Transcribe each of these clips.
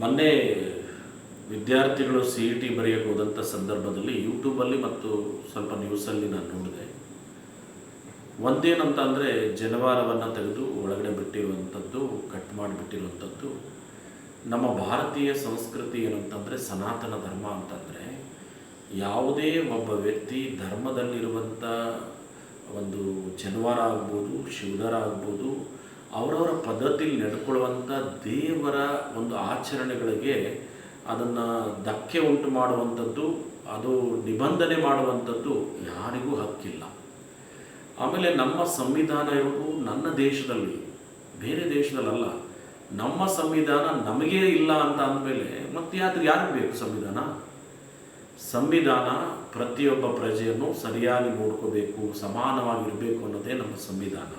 ಮೊನ್ನೆ ವಿದ್ಯಾರ್ಥಿಗಳು C E T ಬರೆಯೋಕ್ಕೆ ಹೋದಂಥ ಸಂದರ್ಭದಲ್ಲಿ ಯೂಟ್ಯೂಬಲ್ಲಿ ಮತ್ತು ಸ್ವಲ್ಪ ನ್ಯೂಸಲ್ಲಿ ನಾನು ನೋಡಿದೆ. ಒಂದೇನಂತ ಅಂದರೆ ಜನವಾರವನ್ನು ತೆಗೆದು ಒಳಗಡೆ ಬಿಟ್ಟಿರುವಂಥದ್ದು ಕಟ್ ಮಾಡಿಬಿಟ್ಟಿರುವಂಥದ್ದು ನಮ್ಮ ಭಾರತೀಯ ಸಂಸ್ಕೃತಿ ಏನಂತಂದರೆ ಸನಾತನ ಧರ್ಮ ಅಂತಂದರೆ ಯಾವುದೇ ಒಬ್ಬ ವ್ಯಕ್ತಿ ಧರ್ಮದಲ್ಲಿರುವಂಥ ಒಂದು ಜನವಾರ ಆಗ್ಬೋದು ಶಿವಧರ ಆಗ್ಬೋದು ಅವರವರ ಪದ್ಧತಿಯಲ್ಲಿ ನಡ್ಕೊಳ್ಳುವಂಥ ದೇವರ ಒಂದು ಆಚರಣೆಗಳಿಗೆ ಅದನ್ನು ಧಕ್ಕೆ ಉಂಟು ಮಾಡುವಂಥದ್ದು, ಅದು ನಿಬಂಧನೆ ಮಾಡುವಂಥದ್ದು ಯಾರಿಗೂ ಹಕ್ಕಿಲ್ಲ. ಆಮೇಲೆ ನಮ್ಮ ಸಂವಿಧಾನ ಇರೋದು ನನ್ನ ದೇಶದಲ್ಲಿ, ಬೇರೆ ದೇಶದಲ್ಲಲ್ಲ, ನಮ್ಮ ಸಂವಿಧಾನ ನಮಗೇ ಇಲ್ಲ ಅಂತ ಅಂದಮೇಲೆ ಮತ್ತೆ ಯಾರು ಯಾರಿಗೆ ಬೇಕು ಸಂವಿಧಾನ? ಸಂವಿಧಾನ ಪ್ರತಿಯೊಬ್ಬ ಪ್ರಜೆಯನ್ನು ಸರಿಯಾಗಿ ನೋಡ್ಕೋಬೇಕು, ಸಮಾನವಾಗಿರಬೇಕು ಅನ್ನೋದೇ ನಮ್ಮ ಸಂವಿಧಾನ.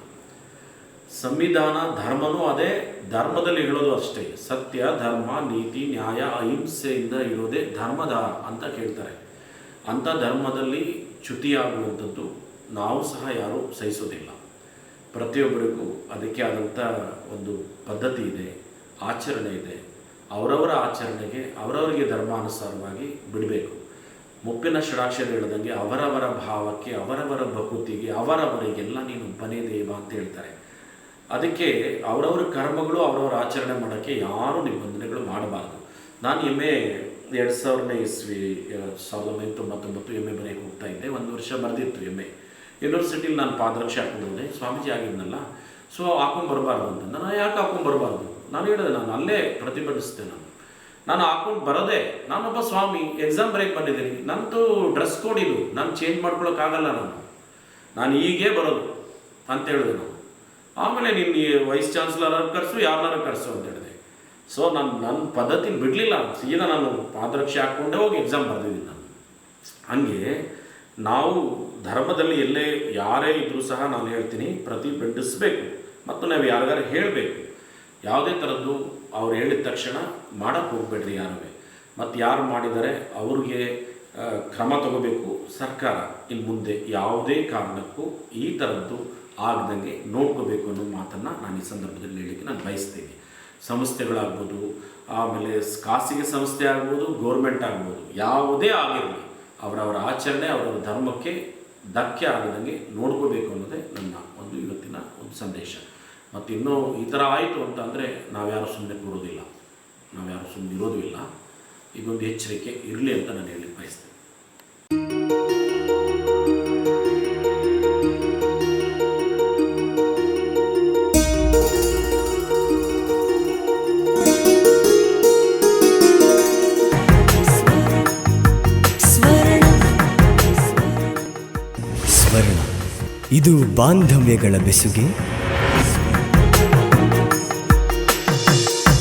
ಸಂವಿಧಾನ ಧರ್ಮನೂ ಅದೇ, ಧರ್ಮದಲ್ಲಿ ಹೇಳೋದು ಅಷ್ಟೇ. ಸತ್ಯ, ಧರ್ಮ, ನೀತಿ, ನ್ಯಾಯ, ಅಹಿಂಸೆಯಿಂದ ಇರೋದೇ ಧರ್ಮದ ಅಂತ ಕೇಳ್ತಾರೆ. ಅಂಥ ಧರ್ಮದಲ್ಲಿ ಚ್ಯುತಿಯಾಗುವಂಥದ್ದು ನಾವು ಸಹ ಯಾರೂ ಸಹಿಸೋದಿಲ್ಲ. ಪ್ರತಿಯೊಬ್ಬರಿಗೂ ಅದಕ್ಕೆ ಆದಂಥ ಒಂದು ಪದ್ಧತಿ ಇದೆ, ಆಚರಣೆ ಇದೆ. ಅವರವರ ಆಚರಣೆಗೆ, ಅವರವರಿಗೆ ಧರ್ಮಾನುಸಾರವಾಗಿ ಬಿಡಬೇಕು. ಮುಪ್ಪಿನ ಷಡಾಕ್ಷರ ಹೇಳ್ದಂಗೆ ಅವರವರ ಭಾವಕ್ಕೆ, ಅವರವರ ಭಕುತಿಗೆ, ಅವರವರಿಗೆಲ್ಲ ನೀನು ಬನೇ ದೇವ ಅಂತ ಹೇಳ್ತಾರೆ. ಅದಕ್ಕೆ ಅವರವ್ರ ಕರ್ಮಗಳು, ಅವರವ್ರ ಆಚರಣೆ ಮಾಡೋಕ್ಕೆ ಯಾರೂ ನಿಬಂಧನೆಗಳು ಮಾಡಬಾರ್ದು. ನಾನು ಎಂ ಎ ಎರಡು ಸಾವಿರನೇ ಇಸ್ವಿ ಸಾವಿರದ ಒಂಬೈನೂರ ತೊಂಬತ್ತೊಂಬತ್ತು ಎಂ ಎ ಬರೆಯಕ್ಕೆ ಹೋಗ್ತಾ ಇದ್ದೆ. ಒಂದು ವರ್ಷ ಬರೆದಿತ್ತು ಎಂ ಎ ಯೂನಿವರ್ಸಿಟಿಲಿ ನಾನು ಪಾದರಕ್ಷೆ ಹಾಕೊಂಡು ಸ್ವಾಮೀಜಿ ಆಗಿದ್ನಲ್ಲ. ಸೊ ಹಾಕೊಂಡು ಬರಬಾರ್ದು ಅಂತ. ನಾನು ಯಾಕೆ ಹಾಕೊಂಡು ಬರಬಾರ್ದು? ನಾನು ಹೇಳಿದೆ, ನಾನು ಅಲ್ಲೇ ಪ್ರತಿಭಟಿಸಿದೆ ನಾನು. ನಾನು ಹಾಕೊಂಡು ಬರೋದೆ, ನಾನೊಬ್ಬ ಸ್ವಾಮಿ, ಎಕ್ಸಾಮ್ ಬ್ರೇಕ್ ಬಂದಿದ್ದೀನಿ. ನಂದು ಡ್ರೆಸ್ ಕೋಡ್ ನಾನು ಚೇಂಜ್ ಮಾಡ್ಕೊಳಕ್ಕಾಗಲ್ಲ ನಾನು. ನಾನು ಹೀಗೇ ಬರೋದು ಅಂತ ಹೇಳಿದೆ ನಾನು. ಆಮೇಲೆ ನಿನ್ನ ವೈಸ್ ಚಾನ್ಸಲರ್ ಕರೆಸು ಯಾರನ್ನಾರು ಕರೆಸು ಅಂತ ಹೇಳಿದೆ. ಸೊ ನಾನು ನನ್ನ ಪದ್ಧತಿ ಬಿಡಲಿಲ್ಲ. ಸೀದಾ ನಾನು ಪಾದರಕ್ಷೆ ಹಾಕ್ಕೊಂಡೇ ಹೋಗಿ ಎಕ್ಸಾಮ್ ಬರೆದಿದ್ದೀನಿ ನಾನು. ಹಂಗೆ ನಾವು ಧರ್ಮದಲ್ಲಿ ಎಲ್ಲೇ ಯಾರೇ ಇದ್ದರೂ ಸಹ ನಾನು ಹೇಳ್ತೀನಿ, ಪ್ರತಿ ಪ್ರತಿಭಟಿಸಬೇಕು ಮತ್ತು ನಾವು ಯಾರಿಗಾರು ಹೇಳಬೇಕು. ಯಾವುದೇ ಥರದ್ದು ಅವ್ರು ಹೇಳಿದ ತಕ್ಷಣ ಮಾಡೋಕ್ಕೆ ಹೋಗ್ಬೇಡ್ರಿ ಯಾರೂ ಮತ್ತು ಯಾರು ಮಾಡಿದರೆ ಅವ್ರಿಗೆ ಕ್ರಮ ತಗೋಬೇಕು ಸರ್ಕಾರ ಇನ್ನು ಮುಂದೆ ಯಾವುದೇ ಕಾರಣಕ್ಕೂ ಈ ಥರದ್ದು ಆಗದಂಗೆ ನೋಡ್ಕೋಬೇಕು ಅನ್ನೋ ಮಾತನ್ನು ನಾನು ಈ ಸಂದರ್ಭದಲ್ಲಿ ಹೇಳಲಿಕ್ಕೆ ನಾನು ಬಯಸ್ತೇನೆ. ಸಂಸ್ಥೆಗಳಾಗ್ಬೋದು, ಆಮೇಲೆ ಖಾಸಗಿ ಸಂಸ್ಥೆ ಆಗ್ಬೋದು ಗೌರ್ಮೆಂಟ್ ಆಗ್ಬೋದು, ಯಾವುದೇ ಆಗಿರಲಿ ಅವರವರ ಆಚರಣೆ, ಅವರವರ ಧರ್ಮಕ್ಕೆ ಧಕ್ಕೆ ಆಗದಂಗೆ ನೋಡ್ಕೋಬೇಕು ಅನ್ನೋದೇ ನನ್ನ ಒಂದು ಇವತ್ತಿನ ಒಂದು ಸಂದೇಶ. ಮತ್ತು ಇನ್ನೂ ಈ ಥರ ಆಯಿತು ಅಂತಂದರೆ ನಾವ್ಯಾರು ಸುಮ್ಮನೆ ಕೂರೋದಿಲ್ಲ. ನಾವ್ಯಾರು ಸುಮ್ಮನೆ ಇರೋದು ಇಲ್ಲ. ಇದೊಂದು ಎಚ್ಚರಿಕೆ ಇರಲಿ ಅಂತ ನಾನು ಹೇಳಲಿಕ್ಕೆ ಬಯಸ್ತೇನೆ. ಇದು ಬಾಂಧವ್ಯಗಳ ಬೆಸುಗೆ.